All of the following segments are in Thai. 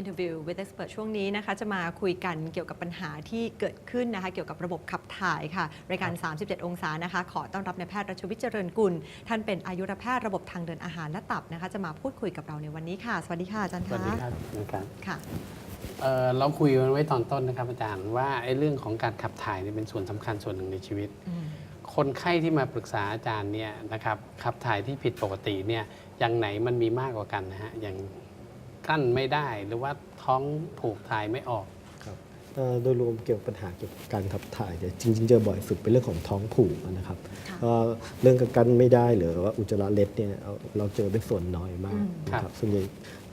Interview with Expert ช่วงนี้นะคะ จะมาคุยกันเกี่ยวกับปัญหาที่เกิดขึ้นนะคะ เกี่ยวกับระบบขับถ่ายค่ะ รายการ 37 องศานะคะ ขอต้อนรับนายแพทย์รัชวิทย์เจริญกุล ท่านเป็นอายุรแพทย์ระบบทางเดินอาหารและตับนะคะ จะมาพูดคุยกับเราในวันนี้ค่ะ สวัสดีค่ะอาจารย์สวัสดีคะครับนะครับค่ะ เอ่อเราคุยกันไว้ตอนต้นนะครับอาจารย์ว่าไอ้เรื่องของการขับถ่ายเนี่ยเป็นส่วนสำคัญส่วนหนึ่งในชีวิต อืมคนไข้ที่มาปรึกษาอาจารย์เนี่ยนะครับขับถ่ายที่ผิดปกติเนี่ยอย่างไหนมันมีมากกว่ากันนะฮะอย่าง กลั้นไม่ได้หรือว่าท้องผูกถ่ายไม่ออกครับเอ่อโดยรวมเกี่ยวกับปัญหาเกี่ยวกับการขับถ่ายเนี่ยจริงๆเจอบ่อยสุดเป็นเรื่องของท้องผูกนะครับค่ะก็เรื่องการกันไม่ได้หรือว่าอุจจาระเล็ดเนี่ยเอาเราเจอเป็นส่วนน้อยมากอืม นะคครัรับบ ส่วนใหญ่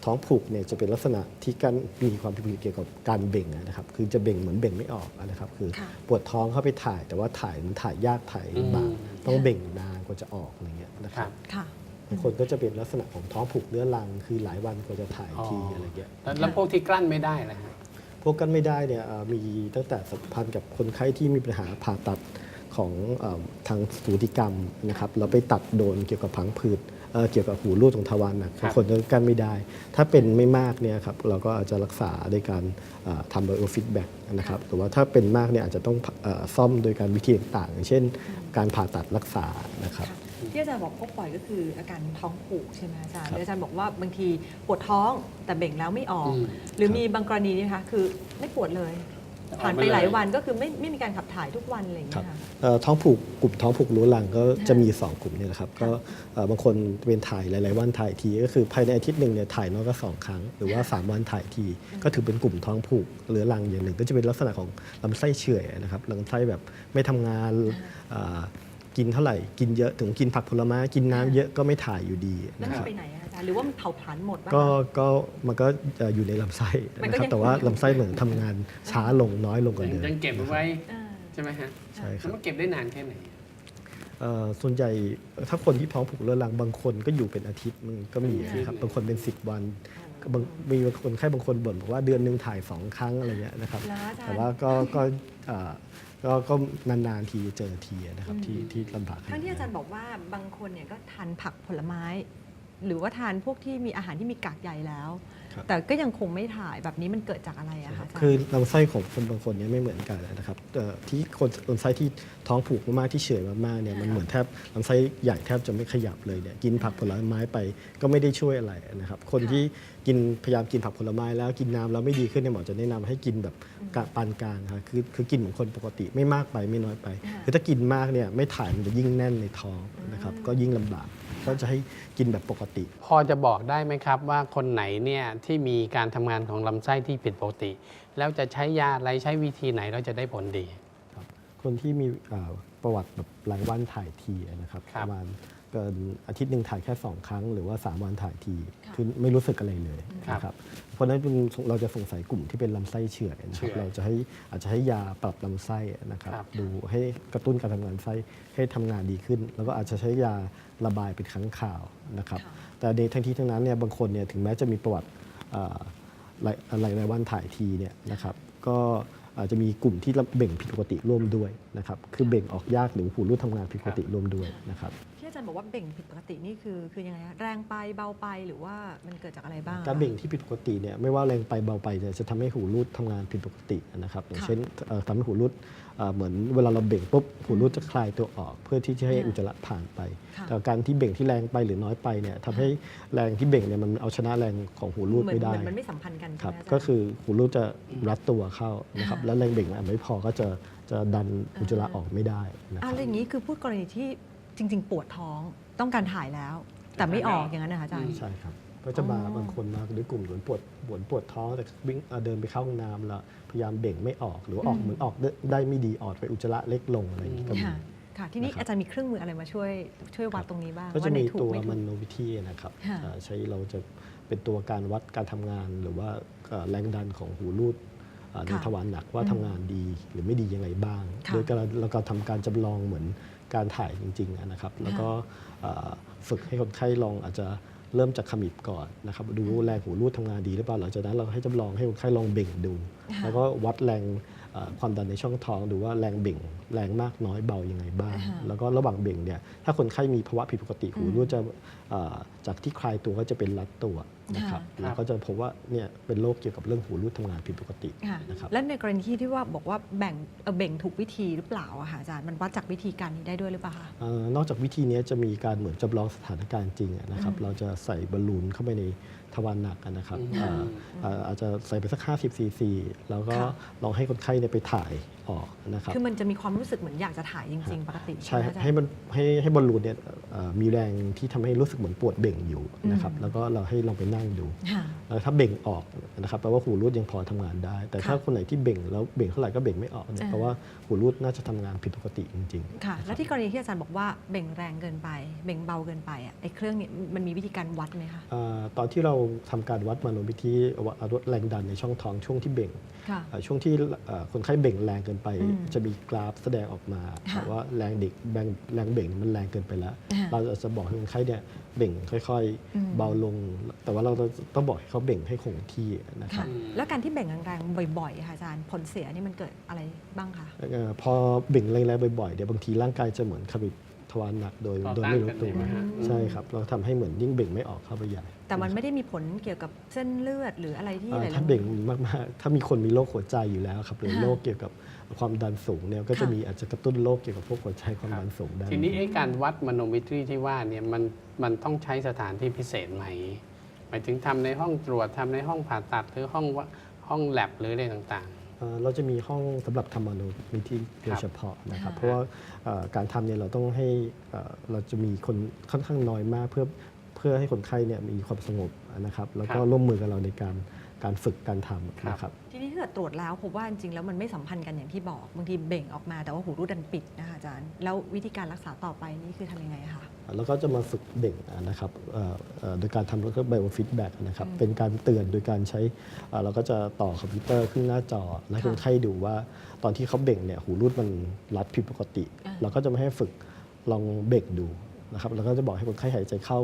ท้องผูกเนี่ยจะเป็นลักษณะที่กันมีความผิดปกติเกี่ยวกับการเบ่งนะครับคือจะเบ่งเหมือนเบ่งไม่ออกนะครับคือค่ะ ปวดท้องเข้าไปถ่ายแต่ว่าถ่ายมันถ่ายยากถ่ายลำบากอืม ต้องเบ่งนานกว่าจะออกอะไรเงี้ยนะคครัรับ บ ค่ะบาง คนก็จะเป็นลักษณะของท้องผูกเรื้อรัง คือหลายวันกว่าจะถ่ายทีอ๋อออะไรเงี้ยแล้วแล้วพวกที่กลั้นไม่ได้นะฮะพวกกันไม่ได้เนี่ยเอ่อมีตั้งแต่สัมพันธ์กับคนไข้ที่มีปัญหาผ่าตัดของเออทางสูติกรรมนะครับเราไปตัดโดนเกี่ยวกับพังผืดเอ่อเกี่ยวกับหูรูดของทวารหนักครับบางคนก็กันไม่ได้ ถ้าเป็นไม่มากเนี่ยครับเราก็อาจจะรักษาด้วยการเอ่อทำไบโอฟีดแบ็กนะครับหรือว่าถ้าเป็นมากเนี่ยอาจจะต้องเอ่อซ่อมโดยการวิธีต่างๆอย่างเช่น การผ่าตัดรักษานะครับ ที่อาจารย์บอกพบบ่อยก็คืออาการท้องผูกใช่ไหมอาจารย์ครับหรืออาจารย์บอกว่าบางทีปวดท้องแต่เบ่งแล้วไม่ออก อืมหรือครับมีบางกรณีนี่นะคะคือไม่ปวดเลยผ่านไปหลายวันก็คือไม่ไม่มีการขับถ่ายทุกวันอะไรอย่างครัเงี้บยค่ะ เอ่อท้องผูกกลุ่มท้องผูกรู้หลังก็จะมี 2 กลุ่มเนี่ยนะครับก็เอ่อบางคนเป็นถ่ายหลาย ๆ วันถ่ายทีก็คือภายในอาทิตย์หนึ่งเนี่ยถ่ายน้อยก็สองครั้ง หรือว่า 3 วันถ่ายที ก็ถือเป็นกลุ่มท้องผูกเรื้อรังอย่างหนึ่ง ก็จะเป็นลักษณะของลำไส้เฉื่อยนะครับลำไส้แบบไม่ทำงานอ่า กินเท่าไหร่กินเยอะถึงกินผักผลไม้กินน้ำเยอะก็ไม่ถ่ายอยู่ดีแล้วนะมันครับ ไปไหนอะอาจารย์หรือว่ามันเผาผลาญหมดบ้างก็คะ ก็มันก็จะอยู่ในลำไส้มันนะก็ครับยัง แต่ว่าคงอยู่ลำไส้เหมือนทำงานช้าลงน้อยลงกว่าเดิมยังเก็บไว้อ่าใช่ไหมฮะใช่คแล้วรับมันเก็บได้นานแค่ไหน เอ่อส่วนใหญ่ถ้าคนที่ท้องผูกเรื้อรังบางคนก็อยู่เป็นอาทิตย์มันก็มีเป็นอาทิตย์นะครับบางคนเป็น 10 วันก็บางมีคนไข้บางคนบ่นบอกว่าเดือนหนึ่งถ่าย2ครั้งอะไรเงี้ยนะครับ แล้วอาจารแต่ย์ว่าก็ก็เอ่อ ก็ก็นานๆทีเจอทีนะครับที่ที่ลำบากขนดทั้งที่อาจารนั้นย์บอกว่าบางคนเนี่ยก็ทานผักผลไม้ หรือว่าทานพวกที่มีอาหารที่มีกากใยแล้วครับ แต่ก็ยังคงไม่ถ่ายแบบนี้มันเกิดจากอะไรอะคะอาจารย์คือลำไส้ของคนบางคนเนี่ยไม่เหมือนกันนะครับเอ่อที่คนลำไส้ที่ท้องผูกมากๆที่เฉื่อยมากๆเนี่ยมันเหมือนแทบลำไส้ใหญ่แทบจะไม่ขยับเลยเนี่ยกินผักผลไม้ไปก็ไม่ได้ช่วยอะไรนะครับคนค่ะที่กินพยายามกินผักผลไม้แล้วกินน้ำแล้วไม่ดีขึ้นเนี่ยหมอจะแนะนำให้กินแบบกะปานกลางครับคือคือกินเหมือนคนปกติไม่มากไปไม่น้อยไปค่ะคือถ้ากินมากเนี่ยไม่ถ่ายมันจะยิ่งแน่นในท้องนะครับก็ยิ่งลำบาก ก็จะให้กินแบบปกติ พอจะบอกได้ไหมครับว่าคนไหนเนี่ยที่มีการทำงานของลำไส้ที่ผิดปกติ แล้วจะใช้ยาอะไรใช้วิธีไหนเราจะได้ผลดี คนที่มีอ่าประวัติแบบหลังวันถ่ายทีนะครับ ครัปบระมาณ เกินอาทิตย์หนึ่งถ่ายแค่ 2 ครั้ง หรือว่า 3 วันถ่ายทีค่ะคือไม่รู้สึกอะไรเลยครับนะครับเพราะฉะนั้นเป็นเราจะสงสัยกลุ่มที่เป็นลำไส้เฉื่อยนะคเฉื่รับอยเราจะให้อาจจะให้ยาปรับลำไส้นะครับครับดูให้กระตุ้นการทำงานไส้ให้ทำงานดีขึ้น แล้วก็อาจจะใช้ยาระบายเป็นครั้งข่าวนะครับค่ะแต่ในทั้งที่ทั้งนั้นเนี่ยบางคนเนี่ยถึงแม้จะมีประวัติอ่าหลายหลายหลายวันถ่ายทีเนี่ยนะครับก็อาจจะมีกลุ่มที่เบ่งผิดปกติร่วมด้วยนะครับ คือเบ่งออกยากหรือหูรูดทำงานผิดปกติร่วมด้วยนะครับที่อาจาร ย์บอกว่าเบ่งผิดปกตินี่คือคือยังไงคะแรงไปเบาไปหรือว่ามันเกิดจากอะไรบ้างอะการเบ่งที่ผิดปกติเนี่ยไม่ว่าแรงไปเบาไปเนี่ยจะทำให้หูรูดทำงานผิดปกตินะครับอย่างค่ะเช่นเอ่อทำให้หูรูดเอ่อเหมือนเวลาเราเบ่งปุ๊บหูรูดจะคลายตัวออก เพื่อที่จะให้ค่ะอุจจาระผ่านไป ค่ะแต่การที่เบ่งที่แรงไปหรือน้อยไปเนี่ยทำให้แรงที่เบ่งเนี่ยมันเอาชนะแรงของหูรูดเหมือนไม่ได้ เหมือนมันไม่สัมพันธ์กันครัใช่บไหมอาจารย์ ก็คือหูรูดจะรัดตัวเข้านะครับค่ะแล้วแรงเบ่งมันไม่พอก็จะจะดันอุจจาระออกไม่ได้นะคอ่ารับแล้วอย่างนี้คือพูดกรณีที่ จริง ๆ ปวดท้องต้องการถ่ายแล้ว แต่ไม่ออกอย่างนั้นนะคะอาจารย์ ใช่ครับ ก็จะมาอ๋อ บางคนมาด้วยกลุ่มเหมือนปวดปวดปวดท้องแต่วิ่งเอ่อเดินไปเข้าห้องน้ำแล้วพยายามเบ่งไม่ออกหรือว่าออกเหมือนออกได้ได้ไม่ดีออกไปอุจจาระเล็กลงอะไรอย่างนี้ก็มี ค่ะค่ะที่นี้นะครับ อาจารย์มีเครื่องมืออะไรมาช่วยช่วยวัดตรงนี้บ้างก็จะว่าไหนมีถูกตัวไม่ถูมัก นโนวิธีนะครับค่ะเอ่อใช้เราจะเป็นตัวการวัดการทำงานหรือว่าเอ่อแรงดันของหูรูดเอ่อในค่ะทวารหนักว่าอืมทำงานดีหรือไม่ดียังไงบ้าง ค่ะ โดยการเราก็ทำการจำลองเหมือน การถ่ายจริงๆนะครับ แล้วก็เอ่อฝึกให้คนไข้ลองอาจจะเริ่มจากขมิบก่อนนะครับดูแรงหูรูดทำงานดีหรือเปล่าหลังจากนั้นเราให้จำลองให้คนไข้ลองเบ่งดูค่ะแล้วก็วัดแรงเอ่อความดันในช่องท้องดูว่าแรงเบ่งแรงมากน้อยเบายังไงบ้างอ่าฮะแล้วก็ระหว่างเบ่งเนี่ยถ้าคนไข้มีภาวะผิดปกติหูอืมรูดจะเอ่อจากที่คลายตัวก็จะเป็นรัดตัวนะครับค่ะ เราก็จะพบว่าเนี่ยเป็นโรคเกี่ยวกับเรื่องหูรูดทำงานผิดปกติค่ะนะครับ และในกรณีที่ว่าบอกว่าแบ่งเอ่อเบ่งถูกวิธีหรือเปล่าอะค่ะอาจารย์มันวัดจากวิธีการนี้ได้ด้วยหรือเปล่าคะ เอ่อนอกจากวิธีนี้จะมีการเหมือนจำลองสถานการณ์จริงอะนะครับอืมเราจะใส่บอลลูนเข้าไปในทวารหนักอะนะครับอืมเอ่อเอ่ออาจจะใส่ไปสัก 50 ซีซี แล้วก็ค่ะลองให้คนไข้เนี่ยไปถ่ายออกนะครับคือมันจะมีความรู้สึกเหมือนอยากจะถ่ายจริง ๆ ปกติใช่ไหมครับอาจารย์ให้มันให้ให้บอลลูนเนี่ยเอ่อมีแรงที่ทำให้รู้สึกเหมือนปวดเบ่งอยู่นะครับอืมแล้วก็เราให้ลองไปนั่งดูค่ะแล้วถ้าเบ่งออกนะครับแปลว่าหูรูดยังพอทำงานได้ แต่ถ้าค่ะคนไหนที่เบ่งแล้วเบ่งเท่าไหร่ก็เบ่งไม่ออกเนี่ยอ่าเพราะว่าหูรูดน่าจะทำงานผิดปกติจริงค่ะและที่กรณีที่อาจารย์บอกว่าเบ่งแรงเกินไป เบ่งเบาเกินไปอะไอ้เครื่องนี้มันมีวิธีการวัดไหมคะๆอาตอนที่เราทำการวัดมาโนวิธีวัดแรงดันในช่องท้องช่วงที่เบ่งค่ะอ่าช่วงที่เอ่อคนไข้เบ่งแรงเกินไปอืมจะมีกราฟแสดงออกมาค่ะว่าแรงเด็กแรงแรงเบ่งมันแรงเกินไปแล้วอ่าเราจะบอกให้คนไข้เนี่ยเบ่งค่อยอืมๆเบาลง แต่ว่าเราต้องบอกให้เขาเบ่งให้คงที่นะครับค่ะแล้วการที่เบ่งแรงๆบ่อยๆค่ะอาจารย์ผลเสียนี่มันเกิดอะไรบ้างคะเอ่อพอเบ่งแรงๆบ่อยๆเดี๋ยวบางทีร่างกายจะเหมือนขมิบ ทวารหนักโดยต่อโดยต้านไม่รู้กันตัวใช่ไหมฮะ ใช่ครับเราทำให้เหมือนยิ่งเบ่งไม่ออกเข้าไปใหญ่แต่มันไม่ได้มีผลเกี่ยวกับเส้นเลือดหรืออะไรที่อ่าหลายๆ ถ้าเบ่งมากๆ ถ้ามีคนมีโรคหัวใจอยู่แล้วครับหรือค่ะโรคเกี่ยวกับความดันสูงเนี่ยก็จะค่ะ มีอาจจะกระตุ้นโรคเกี่ยวกับพวกหัวใจความดันสูงได้ ทีนี้ไอ้การวัดมโนมิตรีที่ว่าเนี่ยมันมันต้องใช้สถานที่พิเศษไหมหมายถึงทำในห้องตรวจทำในห้องผ่าตัดหรือห้องวะห้องแลบหรืออะไรต่างเอ่อ เราจะมีห้องสำหรับทำมโนมิธีโดยเฉพาะนะครับค่ะเพราะว่าเอ่อการทำเนี่ยเราต้องให้เอ่อเราจะมีคนค่อนข้างน้อยมากเพื่อเพื่อให้คนไข้เนี่ยมีความสงบนะครับ แล้วก็ครับร่วมมือกับเราในการการฝึกการทำครับนะครับ ทีนี้ถ้าเกิดตรวจแล้วพบว่าจริงๆแล้วมันไม่สัมพันธ์กันอย่างที่บอกบางทีเบ่งออกมาแต่ว่าหูรูดดันปิดนะคะอาจารย์ แล้ววิธีการรักษาต่อไปนี่คือทำยังไงคะ แล้วก็จะมาฝึกเบ่งนะครับเอ่อเอ่อโดยการทำแล้วก็ไบโอฟีดแบ็กนะครับอืมเป็นการเตือนโดยการใช้เอ่อเราก็จะต่อคอมพิวเตอร์ขึ้นหน้าจอ และให้ค่ะคนไข้ดูว่าตอนที่เขาเบ่งเนี่ยหูรูดมันรัดผิดปกติ อ่า เราก็จะมาให้ฝึกลองเบ่งดูนะครับแล้วก็จะบอกให้คนไข้หายใจเข้า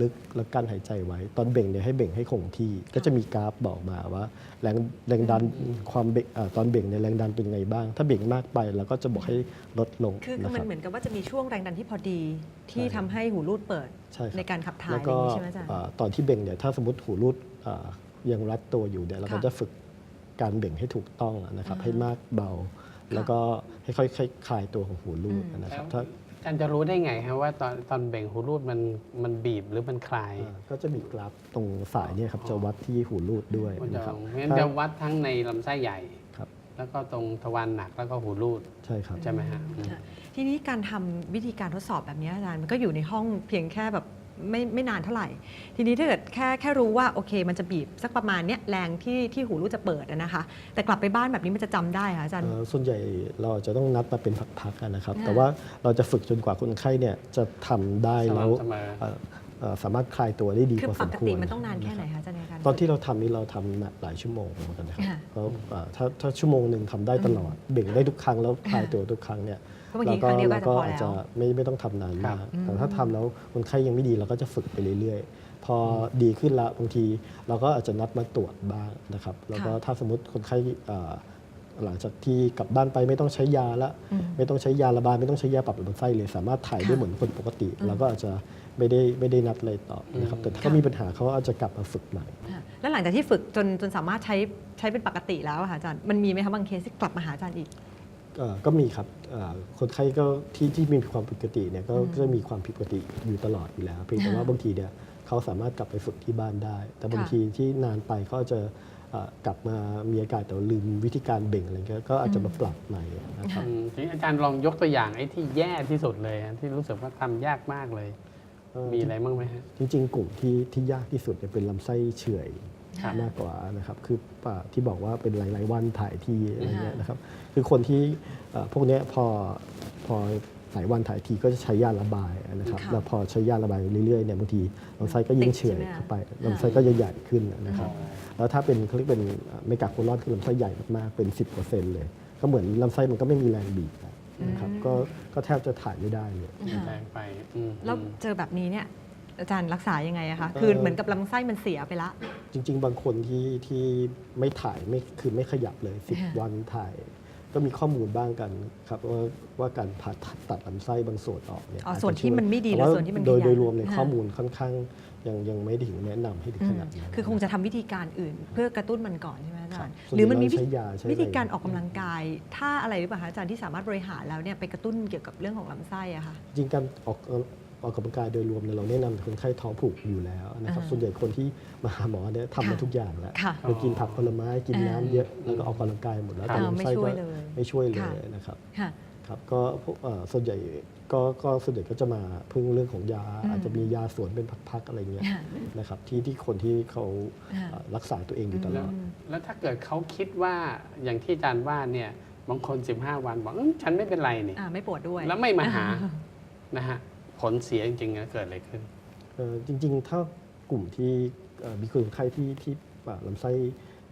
ลึกแล้วกั้นหายใจไว้ ตอนเบ่งเนี่ยให้เบ่งให้คงที่ ก็จะมีกราฟบอกมาว่าแรงแรงดันความเบ่งเอ่อตอนเบ่งเนี่ยแรงดันเป็นไงบ้าง ถ้าเบ่งมากไปเราก็จะบอกให้ลดลงคือคือนะคมันรับเหมือนกับว่าจะมีช่วงแรงดันที่พอดีที่ใช่ ทำให้หูรูดเปิดใช่ครับในการขับถ่ายแล้วอะไรก็อย่างนี้ใช่ไหมอาจารย์เอ่อตอนที่เบ่งเนี่ยถ้าสมมติหูรูดเอ่อยังรัดตัวอยู่เนี่ยเราก็ค่ะจะฝึกการเบ่งให้ถูกต้องนะครับ อ่าให้มากเบา แล้วก็ให้ค่อยๆคลายตัวของหูรูดอืมๆนะครับแล้วถ้า อาจารย์จะรู้ได้ไงฮะว่าตอนตอนเบ่งหูรูดมันมันบีบหรือมันคลายอ่าก็จะมีกราฟตรงสายเนี่ยครับจะวัดที่หูรูดด้วยมันจะนะครับงั้นถ้าจะวัดทั้งในลำไส้ใหญ่ ครับแล้วก็ตรงทวารหนักแล้วก็หูรูดใช่ครับ ใช่ไหมฮะอืมค่ะทีนี้การทำวิธีการทดสอบแบบนี้อาจารย์มันก็อยู่ในห้องเพียงแค่แบบ ไม่ไม่นานเท่าไหร่ ทีนี้ถ้าเกิดแค่แค่รู้ว่าโอเค มันจะบีบสักประมาณเนี้ยแรงที่ที่หูรูดจะเปิดอะนะคะ แต่กลับไปบ้านแบบนี้มันจะจำได้ค่ะอาจารย์ เอ่อส่วนใหญ่เราจะต้องนัดมาเป็นพักๆอะนะครับ ค่ะ แต่ว่าเราจะฝึกจนกว่าคนไข้เนี่ยจะทำได้สแล้วม่ำเสมอ เอ่อเอ่อสามารถคลายตัวได้ดีคือพอปสมกควรติมันต้องนานแค่ไหนคะอาจารย์ในการ ตอนที่เราทำนี่เราทำหลายชั่วโมงเหมือนกันนะครับค่ะก็เอ่อถ้าถ้าชั่วโมงหนึ่งทำได้ตลอดเบ่งได้ทุกครั้งแล้วคลายตัวทุกครั้งเนี่ยก็ บางทีครั้งเดียวก็อาจจะพออาจแล้จะวไม่ไม่ต้องทำนานครัมากบแต่ถ้าทำแล้วคนไข้ยังไม่ดีเราก็จะฝึกไปเรื่อยๆ พอดีขึ้นละบางทีเราก็อาจจะนัดมาตรวจบ้างนะครับ แล้วก็ค่ะถ้าสมมติคนไข้เอ่อหลังจากที่กลับบ้านไปไม่ต้องใช้ยาละอืม ไม่ต้องใช้ยาระบายไม่ต้องใช้ยาปรับลำไส้เลยสามารถถ่ายได้ค่ะเหมือนคนปกติอืมเราก็อาจจะไม่ได้ไม่ได้นัดอะไรต่อนะครับแต่ถ้าเขาค่ะ มีปัญหาเขาอาจจะกลับมาฝึกใหม่ ค่ะแล้วหลังจากที่ฝึกจนจนสามารถใช้ใช้เป็นปกติแล้วอะค่ะอาจารย์มันมีไหมคะบางเคสที่กลับมาหาอาจารย์อีกเอ่อ ก็มีครับเอ่อคนไข้ก็ที่ที่มีความผิดปกติเนี่ยก็อืมก็จะมีความผิดปกติอยู่ตลอดอยู่แล้ว เพียงแต่ว่าค่ะบางทีเนี่ยเขาสามารถกลับไปฝึกที่บ้านได้ แต่บางค่ะทีที่นานไปเขาอาจจะเอ่อกลับมามีอาการแต่ว่าลืมวิธีการเบ่งอะไรเงี้ยก็อาจจะมาปรับใหม่นะครับอืมทีนี้อาจารย์ลองยกตัวอย่างไอ้ที่แย่ที่สุดเลยฮะที่รู้สึกว่าทำยากมากเลยเอ่อมีอะไรบ้างไหมฮะจริง ๆ กลุ่มที่ที่ยากที่สุดเนี่ยเป็นลำไส้เฉื่อยครับ มากกว่านะครับคือป่าที่บอกว่าเป็นหลาย ๆ วันถ่ายทีอะไรเงี้ยค่ะนะครับคือคนที่เอ่อพวกเนี้ยพอพอหลายวันถ่ายทีก็จะใช้ยาระบายนะครับค่ะแล้วพอใช้ยาระบายเรื่อยๆเนี่ยบางทีลำไส้ก็ยิ่งเฉื่อยติดใช่ไหมเข้าไปค่ะลำไส้ก็จะใหญ่ขึ้นนะครับแล้วถ้าเป็นเขาเรียกเป็นเมกาโคลอนคือลำไส้ใหญ่มากๆเป็น 10%เลย ก็เหมือนลำไส้มันก็ไม่มีแรงบีบนะครับก็ก็แทบจะถ่ายไม่ได้เลยค่ะแรงไปอืมแล้วอืมเจอแบบนี้เนี่ย อาจารย์รักษายังไงอะคะเอ่อคือเหมือนกับลำไส้มันเสียไปละ จริง ๆ บางคนที่ที่ไม่ถ่ายไม่คือไม่ขยับเลยค่ะ10 วันถ่าย ก็มีข้อมูลบ้างกันครับว่าว่าการผ่าตัดตัดลำไส้บางส่วนออกเนี่ยอ๋อจจะส่วนที่ช่ยมันไม่ดีแต่และว่าส่วนที่มันโดยขยายโดยรวมในค่ะข้อมูลค่อนข้างยังยังไม่ได้ถึงแนะนำให้ถึงขนาดนั้นคือคงจะทำวิธีการอื่น เพื่อกระตุ้นมันก่อนใช่ไหมอาจารย์ครับหรือมันมีส่วนใหญ่เราใช้ยาใช้อะไรวิธีการออกกำลังกายท่าอะไรหรือเปล่าคะอาจารย์ที่สามารถบริหารแล้วเนี่ยไปกระตุ้นเกี่ยวกับเรื่องของลำไส้อะค่ะ จริงๆการออก ออกกำลังกายโดยรวมเนี่ยเราแนะนำคนไข้ท้องผูกอยู่แล้วนะครับอ่าส่วนใหญ่คนที่มาหาหมอเนี่ยทำมาค่ะทุกอย่างแล้วค่ะเรากินผักผลไม้กินอ่าน้ำเยอะแล้วก็ออกกำลังกายหมดแล้วครับแต่อ่าลำไม่ไส้ช่ก็วยเลยไม่ช่วยเลค่ะยนะครับค่ะ ครับก็พวกเอ่อส่วนใหญ่ก็ก็ส่วนใหญ่ก็จะมาพึ่งเรื่องของยาอืมอาจจะมียาสวนเป็นพักๆอะไรเงี้ยค่ะนะครับที่ที่คนที่เขาค่ะ เอ่อรักษาตัวเองอยู่ตลแล้อวด แล้วถ้าเกิดเขาคิดว่าอย่างที่อาจารย์ว่าเนี่ยบางคน 15 วันบอกอื้อฉันไม่เป็นไรนี่ อ่าไม่ปวดด้วย แล้วไม่มาหานะฮะ ผลเสียจริงๆนะเกิดอะไรขึ้น เอ่อจริงๆ ถ้ากลุ่มที่เอ่อมีคนไข้ที่ที่อ่าลำไส้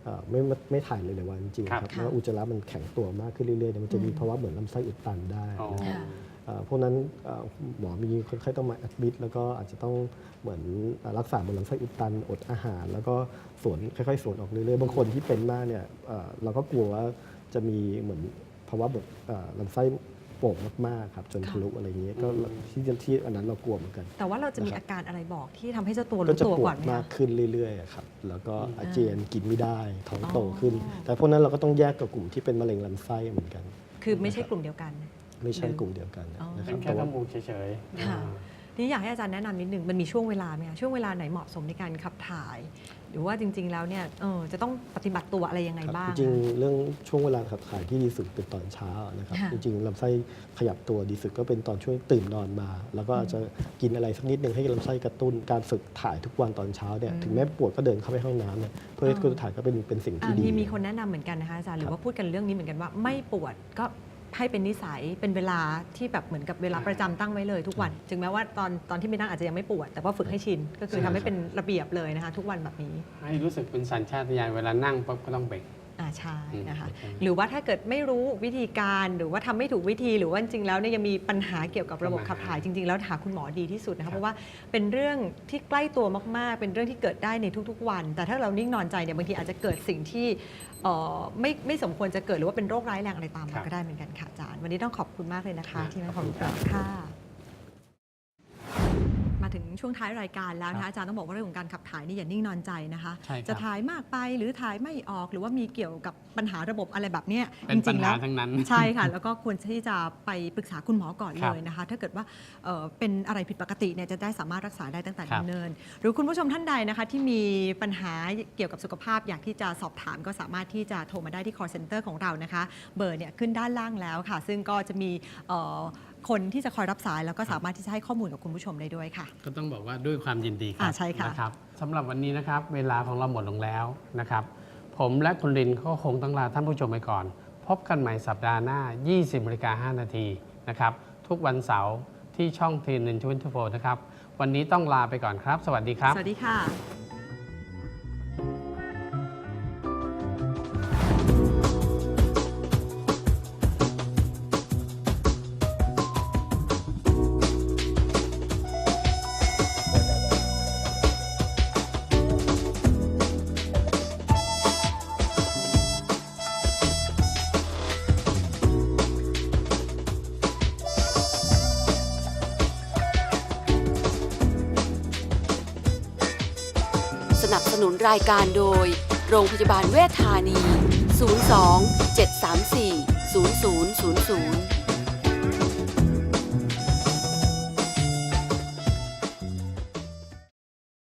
อ่าไม่ไม่ไม่ถ่ายเลยในวันจริงๆครับ ครับค่ะแล้วอุจจาระมันแข็งตัวมากขึ้นเรื่อยๆเนี่ยมันจะมีอืมภาวะเหมือนลำไส้อุดตันได้อ๋อ นะครับค่ะ เอ่อพวกนั้นเอ่อหมอมีคนไข้ต้องมาแอดมิดแล้วก็อาจจะต้องเหมือนอ่ารักษาบนลำไส้อุดตันอดอาหาร แล้วก็สวนค่อยๆสวนออกเรื่อยๆบางคนที่เป็นมากเนี่ยเอ่อเราก็กลัวว่าจะมีเหมือนภาวะแบบเอ่อลำไส้ โป่งมากๆครับจนค่ะทะลุอะไรอย่างเงี้ยก็ที่ที่อันนั้นเรากลัวเหมือนกัน แต่ว่าเราจะมีนะครับอาการอะไรบอกที่ทำให้เจ้าตัวก็รู้จะตัวปวก่อดนไหมมากคะขึ้นเรื่อยๆอะครับแล้วก็อืมอาเจียนกินไม่ได้ท้องโตอ๋อขึ้นแต่พวกนั้นเราก็ต้องแยกกับกลุ่มที่เป็นมะเร็งลำไส้เหมือนกัน คือไม่ใช่กลุ่มเดียวกัน ไม่ใช่หรือกลุ่มเดียวกันอ๋อนะคเป็รับนแค่แต่จว่า มูกเฉยๆค่ะอ่าที นี้อยากให้อาจารย์แนะนำนิดนึงมันมีช่วงเวลาไหมคะช่วงเวลาไหนเหมาะสมในการขับถ่าย หรือว่าจริง ๆ แล้วเนี่ยเออจะต้องปฏิบัติตัวอะไรยังไงครับบ้าง จริงคะๆเรื่องช่วงเวลาขับถ่ายที่ดีสุดเป็นตอนเช้านะครับค่ะจริงๆลำไส้ขยับตัวดีสุดก็เป็นตอนช่วงตื่นนอนมา แล้วก็อาจจะกินอะไรสักนิดหนึ่งให้ลำไส้กระตุ้นการฝึกถ่ายทุกวันตอนเช้าเนี่ยอืมถึงแม้ปวดก็เดินเข้าไปห้องน้ำเนี่ยเพื่อให้อ่าคุณถ่ายก็เป็นเป็นสิ่งอ่าที่ดีมีมีคนแนะนำเหมือนกันนะคะอาจารย์หรือว่าพูดกันเรื่องนี้เหมือนกันว่าไม่ปวดก็ ให้เป็นนิสัยเป็นเวลาที่แบบเหมือนกับเวลาประจำตั้งไว้เลยทุกวัน ถึงแม้ว่าตอนตอนที่ไม่นั่งอาจจะยังไม่ปวด แต่ว่าฝึกให้ชิน ก็คือใช่ทำให้เป็นระเบียบเลยนะคะ ทุกวันแบบนี้ ให้รู้สึกเป็นสัญชาตญาณเวลานั่งปุ๊บก็ต้องเบรก อ่าใช่นะคะอืมหรือว่าถ้าเกิดไม่รู้วิธีการหรือว่าทำไม่ถูกวิธีหรือว่าจริงๆแล้วเนี่ยยังมีปัญหาเกี่ยวกับระบบขับถ่ายจริง ๆ แล้วหาคุณหมอดีที่สุดนะครัคะบเพราะว่าเป็นเรื่องที่ใกล้ตัวมากๆ เป็นเรื่องที่เกิดได้ในทุกๆวัน แต่ถ้าเรานิ่งนอนใจเนี่ยบางทีอาจจะเกิดสิ่งที่เอ่อไม่ไม่สมควรจะเกิดหรือว่าเป็นโรคร้ายแรงอะไรตามมาก็ได้เหมือนกันค่ะอาจารย์วันนี้ต้องขอบคุณมากเลยนะคะ ที่มาให้ความรู้กับค่ะมา ถึงช่วงท้ายรายการแล้วนะคะอาจารย์ต้องบอกว่าเรื่องของการขับถ่ายนี่อย่านิ่งนอนใจนะคะ ใช่ครับ จะถ่ายมากไปหรือถ่ายไม่ออกหรือว่ามีเกี่ยวกับปัญหาระบบอะไรแบบเนี้ยเป็นจปัญริงๆหาแล้ว ทั้งนั้น ใช่ค่ะ แล้วก็ควรที่จะไปปรึกษาคุณหมอก่อนครัเลบยนะคะ ถ้าเกิดว่าเอ่อเป็นอะไรผิดปกติเนี่ยจะได้สามารถรักษาได้ตั้งแต่ครับเนิ่นๆหรือคุณผู้ชมท่านใดนะคะ ที่มีปัญหาเกี่ยวกับสุขภาพอยากที่จะสอบถามก็สามารถที่จะโทรมาได้ที่ call center ของเรานะคะ เบอร์เนี่ยขึ้นด้านล่างแล้วค่ะ ซึ่งก็จะมีเอ่อ คนที่จะคอยรับสายแล้วก็สามารถที่จะให้ข้อมูลกับคุณผู้ชมได้ด้วยค่ะ ก็ต้องบอกว่าด้วยความยินดีครัอ่าใช่ค่ะ นะครับสำหรับวันนี้นะครับ เวลาของเราหมดลงแล้วนะครับ ผมและคุณลินก็คงต้องลาท่านผู้ชมไปก่อน พบกันใหม่สัปดาห์หน้า 20นาฬิกา5นาทีนะครับ ทุกวันเสาร์ที่ช่องทีนินทเวนทีโฟนะครับ วันนี้ต้องลาไปก่อนครับ สวัสดีครับ สวัสดีค่ะ รายการโดย โรงพยาบาลเวชธานี 02 734 0000